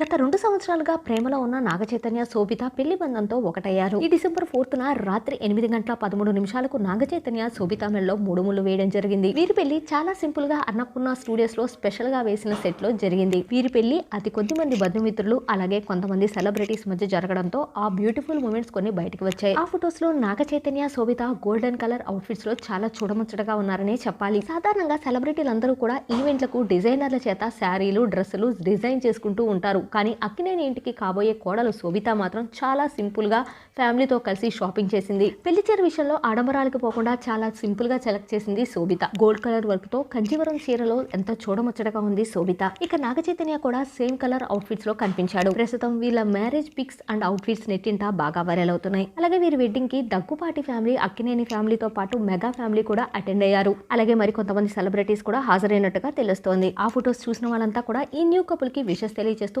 గత రెండు సంవత్సరాలుగా ప్రేమలో ఉన్న నాగచైతన్య శోభిత పెళ్ళి బంధంతో ఒకటయ్యారు. ఈ డిసెంబర్ ఫోర్త్న రాత్రి ఎనిమిది గంటల పదమూడు నిమిషాలకు నాగచైతన్య శోభిత మెడలో మూడు ముళ్ళు వేయడం జరిగింది. వీరి పెళ్ళి చాలా సింపుల్గా అన్నపూర్ణ స్టూడియోస్లో స్పెషల్గా వేసిన సెట్లో జరిగింది. వీరి పెళ్ళి అతి కొద్ది మంది బంధుమిత్రులు అలాగే కొంతమంది సెలబ్రిటీస్ మధ్య జరగడంతో ఆ బ్యూటిఫుల్ మూమెంట్స్ కొన్ని బయటకు వచ్చాయి. ఆ ఫొటోస్లో నాగచైతన్య శోభిత గోల్డెన్ కలర్ అవుట్ఫిట్స్లో చాలా చూడముచ్చటగా ఉన్నారనే చెప్పాలి. సాధారణంగా సెలబ్రిటీలందరూ కూడా ఈవెంట్లకు డిజైనర్ల చేత శారీలు డ్రెస్సులు డిజైన్ చేసుకుంటూ ఉంటారు. కానీ అక్కినేని ఇంటికి కాబోయే కోడలు శోభిత మాత్రం చాలా సింపుల్గా ఫ్యామిలీతో కలిసి షాపింగ్ చేసింది. పెళ్ళి చీర విషయంలో ఆడంబరాలకు పోకుండా చాలా సింపుల్గా సెలెక్ట్ చేసింది శోభిత. గోల్డ్ కలర్ వర్క్తో కంజీవరం చీరలో ఎంతో చూడముచ్చటగా ఉంది శోభిత. ఇక నాగ చైతన్య కూడా సేమ్ కలర్ అవుట్ఫిట్స్లో కనిపించాడు. ప్రస్తుతం వీళ్ళ మ్యారేజ్ పిక్స్ అండ్ అవుట్ఫిట్స్ నెట్టింట బాగా వైరల్ అవుతున్నాయి. అలాగే వీరి వెడ్డింగ్కి దగ్గుపాటి ఫ్యామిలీ అక్కినేని ఫ్యామిలీతో పాటు మెగా ఫ్యామిలీ కూడా అటెండ్ అయ్యారు. అలాగే మరి కొంతమంది సెలబ్రిటీస్ కూడా హాజరైనట్టుగా తెలుస్తోంది. ఆ ఫొటోస్ చూసిన వాళ్ళంతా కూడా ఈ న్యూ కపుల్కి విషెస్ తెలియజేస్తూ